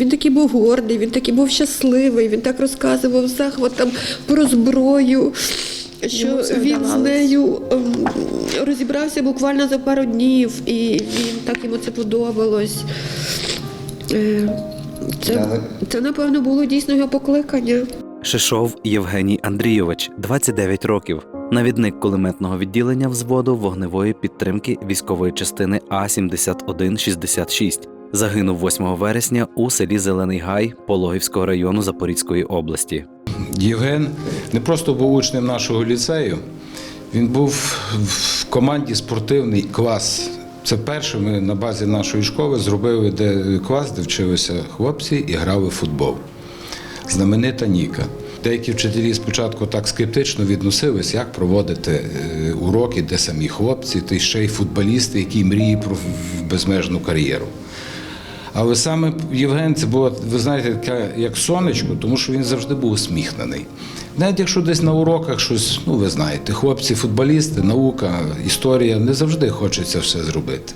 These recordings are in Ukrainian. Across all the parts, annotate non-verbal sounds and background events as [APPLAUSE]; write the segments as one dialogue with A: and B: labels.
A: Він такий був гордий, він такий був щасливий, він так розказував захват там про зброю. Що він з нею ем, розібрався буквально за пару днів, і він так йому це подобалось. Е, Це, це напевно було дійсно його покликання.
B: Шишов Євгеній Андрійович, 29 років, навідник кулеметного відділення взводу вогневої підтримки військової частини А 7166 Загинув 8 вересня у селі Зелений Гай Пологівського району Запорізької області.
C: Євген не просто був учнем нашого ліцею, він був в команді спортивний клас. Це перше ми на базі нашої школи зробили де клас, де вчилися хлопці і грали в футбол. Знаменита Ніка. Деякі вчителі спочатку так скептично відносились, як проводити е, уроки, де самі хлопці, та ще й футболісти, які мріють про безмежну кар'єру. Але саме Євген це було, ви знаєте, таке як сонечко, тому що він завжди був усміхнений. Навіть якщо десь на уроках щось, ну ви знаєте, хлопці, футболісти, наука, історія, не завжди хочеться все зробити.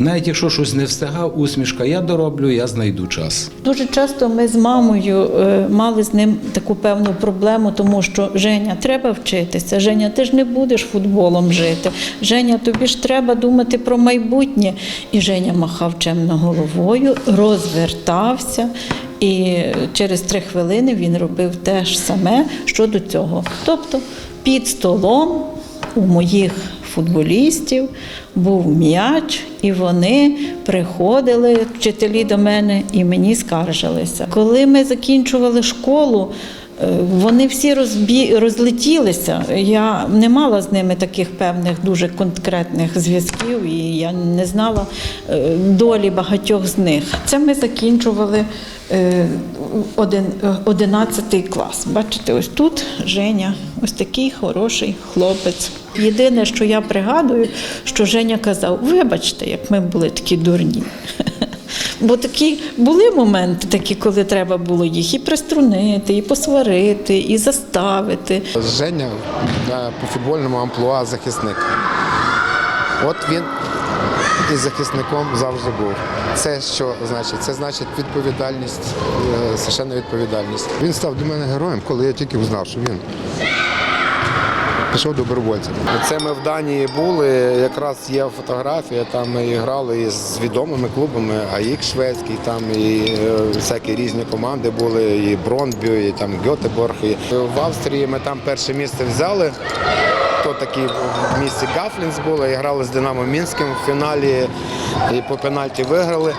C: Навіть якщо щось не встигав, усмішка, я дороблю, я знайду час.
D: Дуже часто ми з мамою е, мали з ним таку певну проблему, тому що Женя, треба вчитися. Женя, ти ж не будеш футболом жити. Женя, тобі ж треба думати про майбутнє. І Женя махав чемно головою, розвертався. І через три хвилини він робив те ж саме щодо цього. Тобто під столом у моїх футболістів був м'яч, і вони приходили, вчителі до мене, і мені скаржилися. Коли ми закінчували школу, е, вони всі розбі... розлетілися. Я не мала з ними таких певних дуже конкретних зв'язків, і я не знала е, долі багатьох з них. Це ми закінчували 11 клас. Бачите, ось тут Женя, ось такий хороший хлопець. Єдине, що я пригадую, що Женя казав: вибачте, як ми були такі дурні. [LAUGHS] Бо такі були моменти, такі, коли треба було їх і приструнити, і посварити, і заставити.
E: Женя е, по футбольному амплуа захисник. От він і захисником завжди був. Це що значить? Це значить відповідальність, е, священна відповідальність. Він став для мене героєм, коли я тільки узнав, що він пішов добровольцем. Це ми в Данії були. Якраз є фотографія. Там ми грали із відомими клубами, АІК шведський, там і е, всякі різні команди були, і Бронбю, і там Гьотеборг. І в Австрії ми там перше місце взяли. То такі в місті Гафлінс було, і грали з Динамо Мінським в фіналі і по пенальті виграли.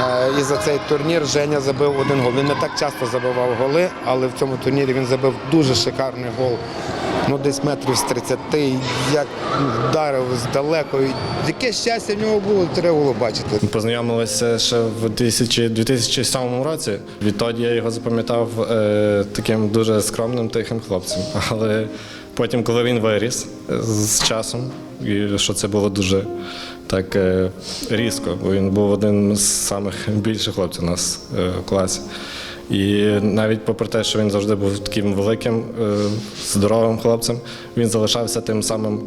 E: Е, І за цей турнір Женя забив один гол. Він не так часто забивав голи, але в цьому турнірі він забив дуже шикарний гол. Ну, десь метрів з 30, як вдарив здалеку. І Яке щастя в нього було, треба було бачити.
F: Познайомилися ще в 2000 2007 році. Відтоді я його запам'ятав е, таким дуже скромним, тихим хлопцем. [LAUGHS] Але потім, коли він виріс е, з часом, і що це було дуже так е, різко, бо він був один з самих більших хлопців у нас е, в класі. І навіть попри те, що він завжди був таким великим, е, здоровим хлопцем, він залишався тим самим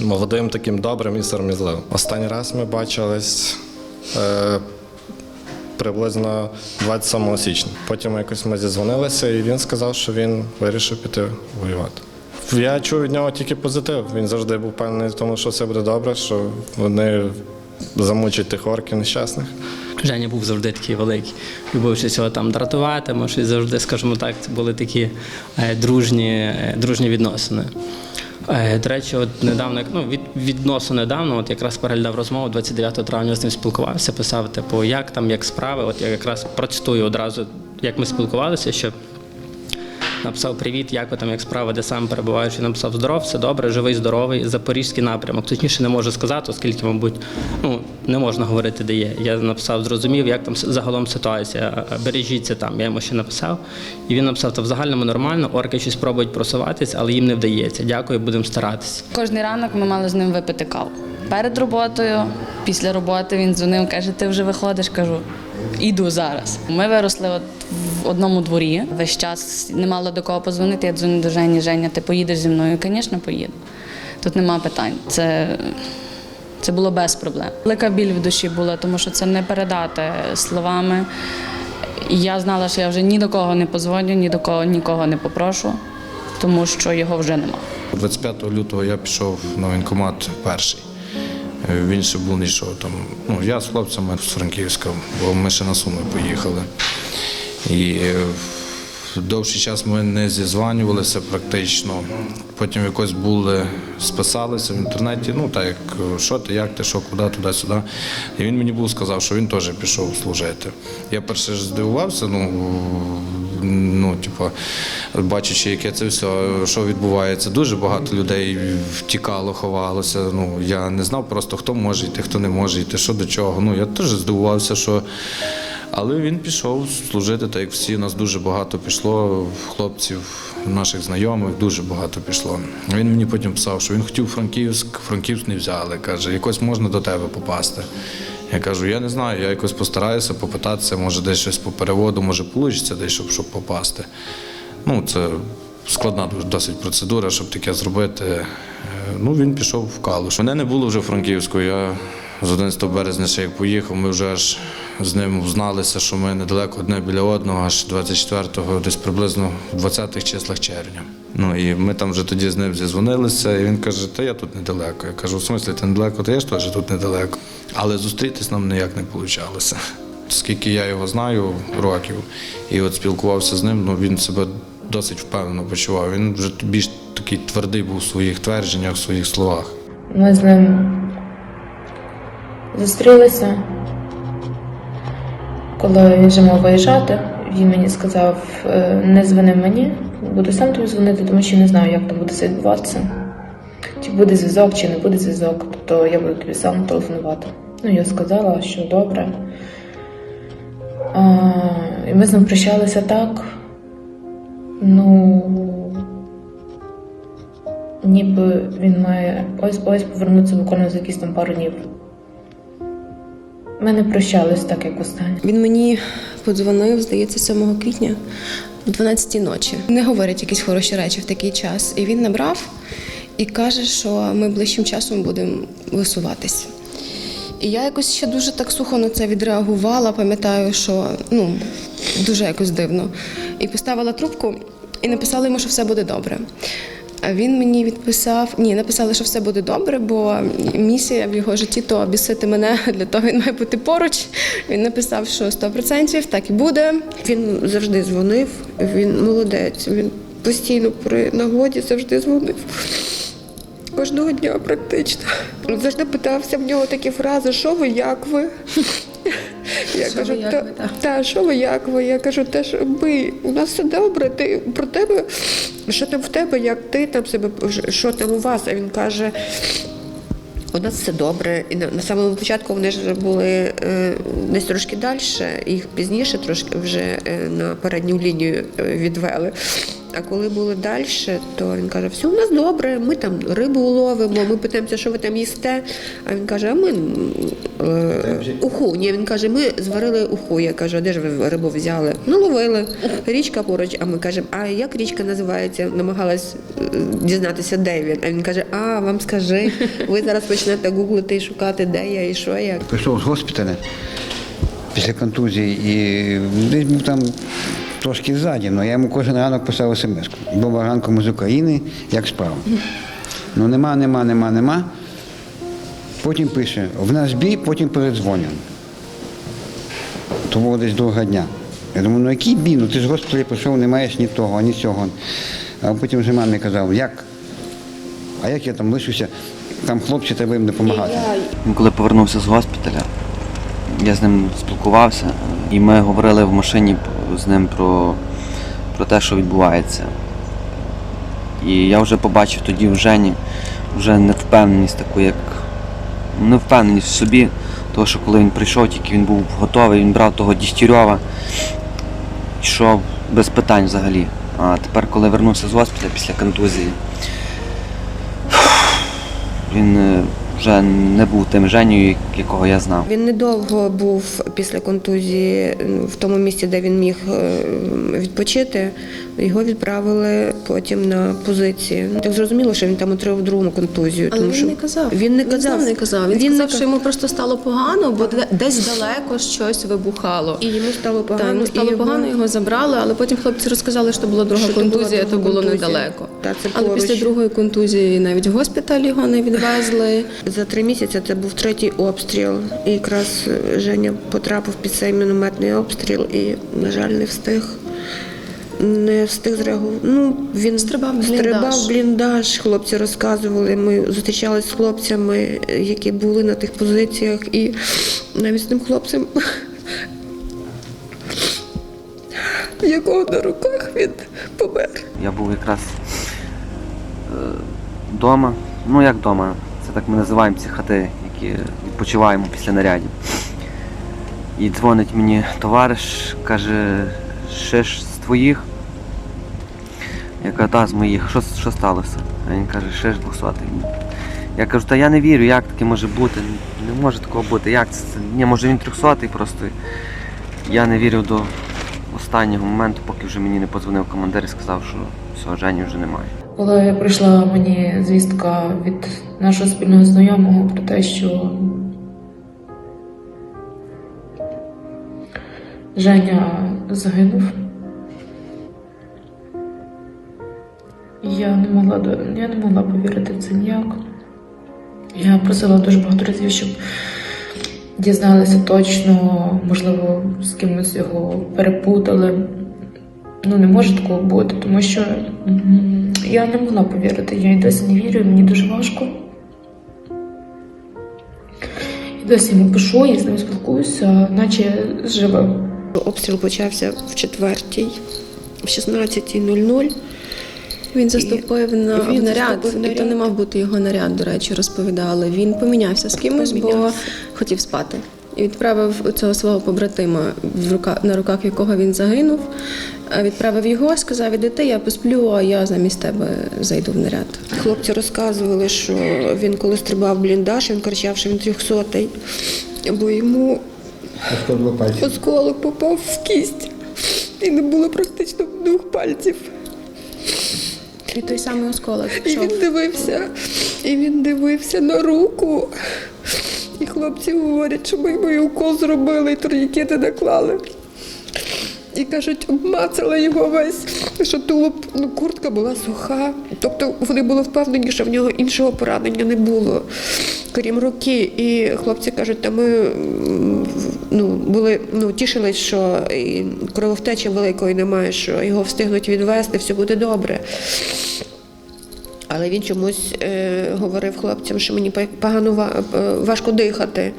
F: молодим, таким добрим і сором'язливим. Останній раз ми бачились приблизно 27 січня. Потім якось ми зізвонилися, і він сказав, що він вирішив піти воювати. Я чув від нього тільки позитив. Він завжди був впевнений в тому, що все буде добре, що вони замучать тих орків нещасних.
G: Женя був завжди такий великий. Любив щось його там дратувати, щось завжди, скажімо так, це були такі е, дружні, е, дружні відносини. Е, До речі, от недавно, ну, від, відносно недавно, от якраз переглядав розмову 29 травня з ним спілкувався, писав, типу, як там, як справи. От я якраз процитую одразу, як ми спілкувалися, що написав привіт, як ви там, як справи, де сам перебуваєш. Він написав здоров, все добре, живий, здоровий, запорізький напрямок. Точніше не можу сказати, оскільки, мабуть, ну не можна говорити, де є. Я написав, зрозумів, як там загалом ситуація. Бережіться там. Я йому ще написав. І він написав, та в загальному нормально, орки щось пробують просуватися, але їм не вдається. Дякую, будемо старатися.
H: Кожний ранок ми мали з ним випити каву. Перед роботою, після роботи він дзвонив, каже, ти вже виходиш, кажу. Іду зараз. Ми виросли от в одному дворі. Весь час не мала до кого позвонити. Я дзвоню до Жені. Женя, ти поїдеш зі мною? Звісно, поїду. Тут нема питань. Це, це було без проблем. Велика біль в душі була, тому що це не передати словами. Я знала, що я вже ні до кого не позвоню, ні до кого нікого не попрошу, тому що його вже нема.
F: 25 лютого я пішов на воєнкомат перший. Він ще був не йшов там. Ну, я з хлопцями з Франківська, бо ми ще на Суми поїхали. І е, довший час ми не зізванювалися практично. Потім якось були, списалися в інтернеті, ну так як е, що ти, як ти, що, куди, туди-сюди. І він мені був сказав, що він теж пішов служити. Я перше ж здивувався, ну, ну, типу, бачачи, яке це все, що відбувається. Дуже багато людей втікало, ховалося. Ну, я не знав просто, хто може йти, хто не може йти, що до чого. Ну, я теж здивувався, що. Але він пішов служити, так як всі. У Нас дуже багато пішло, хлопців, наших знайомих, дуже багато пішло. Він мені потім писав, що він хотів Франківськ, Франківськ не взяли. Каже, якось можна до тебе попасти. Я кажу, я не знаю, я якось постараюся попитатися, може десь щось по переводу, може вийде десь, щоб, щоб попасти. Ну, це складна досить процедура, щоб таке зробити. Е, Ну, він пішов в Калуш. Мене не було вже Франківську. Я з 11 березня ще як поїхав, ми вже аж з ним зналися, що ми недалеко одне біля одного, аж 24-го, десь приблизно в 20-х числах червня. Ну і ми там вже тоді з ним зізвонилися, і він каже, та я тут недалеко. Я кажу, в смислі, ти недалеко, та я ж теж тут недалеко. Але зустрітись нам ніяк не вийшло. Скільки я його знаю років, і от спілкувався з ним, ну він себе досить впевнено почував. Він вже більш такий твердий був у своїх твердженнях, в своїх словах.
I: Ми з ним зустрілися. Коли він вже мав виїжджати, він мені сказав, «Е, не дзвони мені, буду сам тобі дзвонити, тому що не знаю, як там буде все відбуватися. Чи буде зв'язок, чи не буде зв'язок, тобто я буду тобі сам телефонувати. Ну, я сказала, що добре. А, і ми з ним прощалися так. Ну, ніби він має ось ось повернутися буквально за якісь там пару днів. Ми не прощались так, як останнє.
J: Він мені подзвонив, здається, 7 квітня о 12 ночі. Не говорять якісь хороші речі в такий час. І він набрав і каже, що ми ближчим часом будемо висуватись. І я якось ще дуже так сухо на це відреагувала, пам'ятаю, що ну, дуже якось дивно. І поставила трубку і написала йому, що все буде добре. А він мені відписав: ні, написали, що все буде добре, бо місія в його житті то обісити мене [LAUGHS] для того він має бути поруч. Він написав, що 100% так і буде.
A: Він завжди дзвонив, він молодець, він постійно при нагоді завжди дзвонив. Кожного дня практично. Завжди питався в нього такі фрази, що ви, як ви? Я кажу, та, та, що ви, як ви? Я кажу, те, що ми, у нас все добре, ти про тебе, що там в тебе, як ти там себе, що там у вас? А він каже, у нас все добре. І на, на самому початку вони ж були е, десь трошки далі, їх пізніше трошки вже е, на передню лінію е, відвели. А коли були далі, то він каже, все у нас добре, ми там рибу ловимо, ми питаємося, що ви там їсте. А він каже, а ми е, уху. Ні, він каже, ми зварили уху. Я кажу, а де ж ви рибу взяли? Ну, ловили. Річка поруч, а ми кажемо, а як річка називається? Намагалась е, дізнатися, де він. А він каже, а вам скажи, ви зараз почнете гуглити і шукати, де я і що я.
K: Прийшов з госпіталя після контузії і десь був там трошки ззаді, але я йому кожен ранок писав смс. Доброго ранку ми з України, як справа. Ну нема, нема, нема, нема. Потім пише, в нас бій, потім передзвонять. То було десь друга дня. Я думаю, ну який бій? Ну ти ж госпіталі прийшов, не маєш ні того, ні цього. А потім вже мамі казав, як? А як я там лишуся? Там хлопці треба їм допомагати.
L: Він коли повернувся з госпіталя, я з ним спілкувався, і ми говорили в машині з ним про, про те, що відбувається. І я вже побачив тоді в Жені вже невпевненість таку, як невпевненість в собі, тому що коли він прийшов, тільки він був готовий, він брав того Дігтярьова, йшов без питань взагалі. А тепер, коли вернувся з госпіталя після контузії, [SIGHS] він е, вже не був тим Женю, якого я знав.
A: Він недовго був після контузії в тому місці, де він міг е, відпочити. Його відправили потім на позиції. Так зрозуміло, що він там отримав другу контузію.
J: Але
A: тому
J: він
A: що
J: не казав.
A: Він не
J: Він
A: казав.
J: сам не казав. Він,
A: Він не
J: сказав, що йому просто стало погано, бо десь далеко щось вибухало.
A: І йому стало погано.
J: йому стало
A: і
J: погано, його забрали, але потім хлопці розказали, що була друга
A: Що то була
J: контузія, то було
A: контузія.
J: недалеко.
A: Так, це
J: але
A: поруч.
J: після другої контузії навіть в госпіталь його не відвезли.
A: За три місяці це був третій обстріл. І якраз Женя потрапив під цей мінометний обстріл і, на жаль, не встиг. Не встиг зреагувати. Ну, він
J: Стрибав
A: стрибав бліндаж. Хлопці розказували. Ми зустрічалися з хлопцями, е, які були на тих позиціях, і навіть з тим хлопцем, якого на руках він помер.
L: Я був якраз вдома. Ну як вдома? Це так ми називаємо ці хати, які відпочиваємо після нарядів. І дзвонить мені товариш, каже, ще ж твоїх. Я кажу, та з моїх, що, що сталося? А він каже, ще ж 200 Я кажу, та я не вірю, як таке може бути. Не може такого бути. Як це? Ні, може він 300 просто. Я не вірив до останнього моменту, поки вже мені не подзвонив командир і сказав, що все, Жені вже немає.
I: Коли прийшла мені звістка від нашого спільного знайомого про те, що Женя загинув, я не могла я не могла повірити в це ніяк. Я просила дуже багато разів, щоб дізналися точно, можливо, з кимось його перепутали. Ну, не може такого бути, тому що я не могла повірити. Я й досі не вірю, мені дуже важко. І досі йому пишу, я з ним спілкуюся, наче живим.
A: Обстріл почався в четвертій, в 16.00.
J: Він заступив на
A: Він
J: в наряд,
A: заступив в
J: і то не мав бути його наряд, до речі, розповідали. Він помінявся з кимось, бо хотів спати. І відправив цього свого побратима, в рука, на руках якого він загинув. Відправив його, сказав, іди ти, я посплю, а я замість тебе зайду в наряд.
A: Хлопці розказували, що він коли стрибав бліндаж, він кричав, що він трьохсотий, бо йому осколок попав в кість. І не було практично двох пальців.
J: І той самий осколок
A: І він дивився, і він дивився на руку. І хлопці говорять, що ми мою укол зробили, і турнікети наклали. І кажуть, обмацали його весь, що тулуб, ну, куртка була суха. Тобто вони були впевнені, що в нього іншого поранення не було, крім руки. І хлопці кажуть, та ми ну, були, ну, тішились, що крововтечі великої немає, що його встигнуть відвести, все буде добре. Але він чомусь е, говорив хлопцям, що мені погано е, важко дихати.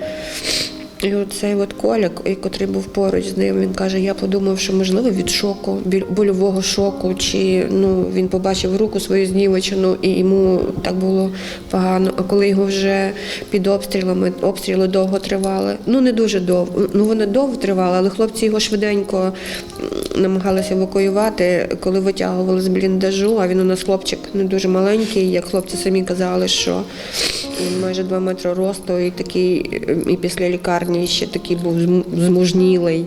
A: І оцей от Коля, який був поруч з ним, він каже: я подумав, що можливо від шоку, больового шоку, чи ну він побачив руку свою знівечену, і йому так було погано. А коли його вже під обстрілами, обстріли довго тривали. Ну не дуже довго. Ну вони довго тривали, але хлопці його швиденько намагалися евакуювати, коли витягували з бліндажу. А він у нас хлопчик не дуже маленький, як хлопці самі казали, що він майже 2 метри росту і такий, і після лікарні ще такий був змужнілий.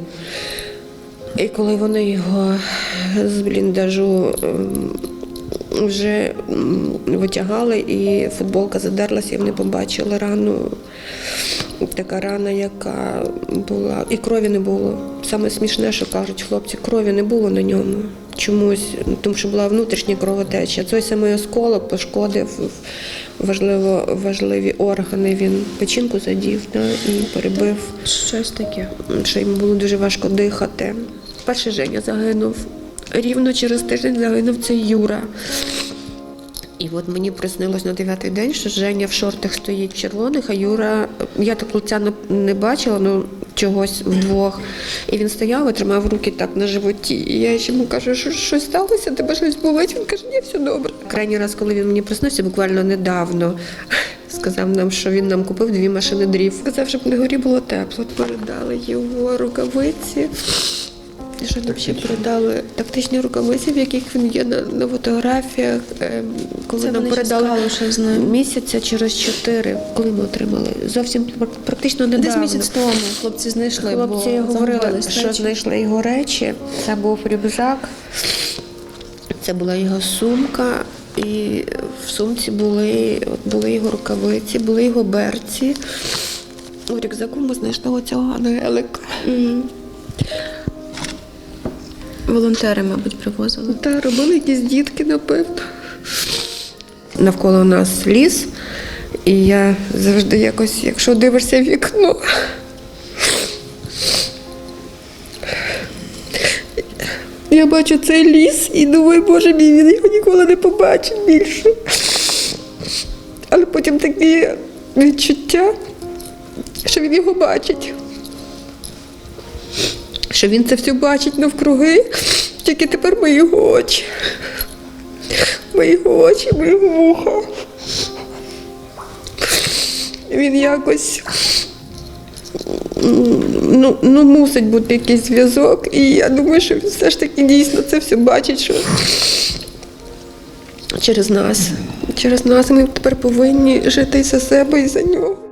A: І коли вони його з бліндажу ем, вже витягали, і футболка задерлася, і вони побачили рану. Така рана, яка була, і крові не було. Саме смішне, що кажуть хлопці, крові не було на ньому. Чомусь, ну, тому що була внутрішня кровотеча. Цей самий осколок пошкодив важливо, важливі органи. Він печінку задів да, і перебив
J: Щось таке.
A: що йому було дуже важко дихати. Перший Женя загинув. Рівно через тиждень загинув цей Юра. І от мені приснилось на дев'ятий день, що Женя в шортах стоїть червоних, а Юра, я так лиця не- не бачила, ну чогось вдвох. І він стояв і тримав руки так на животі. І я йому кажу, що щось сталося, тебе щось болить. Він каже, ні, все добре. Крайній раз, коли він мені приснився, буквально недавно, [LAUGHS] сказав нам, що він нам купив дві машини дрів. Сказав, щоб на горі було тепло. Передали його рукавиці. Що нам ще передали тактичні рукавиці, в яких він є на, на фотографіях, ем, коли
J: Це
A: нам передали
J: Калуша знають.
A: місяця через чотири, коли ми отримали. Зовсім пр- практично недавно.
J: Десь місяць тому хлопці знайшли,
A: Хлопці
J: бо
A: говорили, що знайшли його речі. Це був рюкзак, це була його сумка, і в сумці були, от були його рукавиці, були його берці. У рюкзаку ми знайшли оцього ангелика.
J: Мгм. Волонтери, мабуть, привозили.
A: Та робили якісь дітки, напевно. Навколо нас ліс, і я завжди якось, якщо дивишся в вікно. Я бачу цей ліс і думаю, боже мій, він його ніколи не побачить більше. Але потім таке відчуття, що він його бачить. Що він це все бачить навкруги, тільки тепер мої очі. Мої очі, мої вуха. Він якось ну, ну, мусить бути якийсь зв'язок, і я думаю, що він все ж таки дійсно це все бачить, що через нас. Через нас ми тепер повинні жити і за себе, і за нього.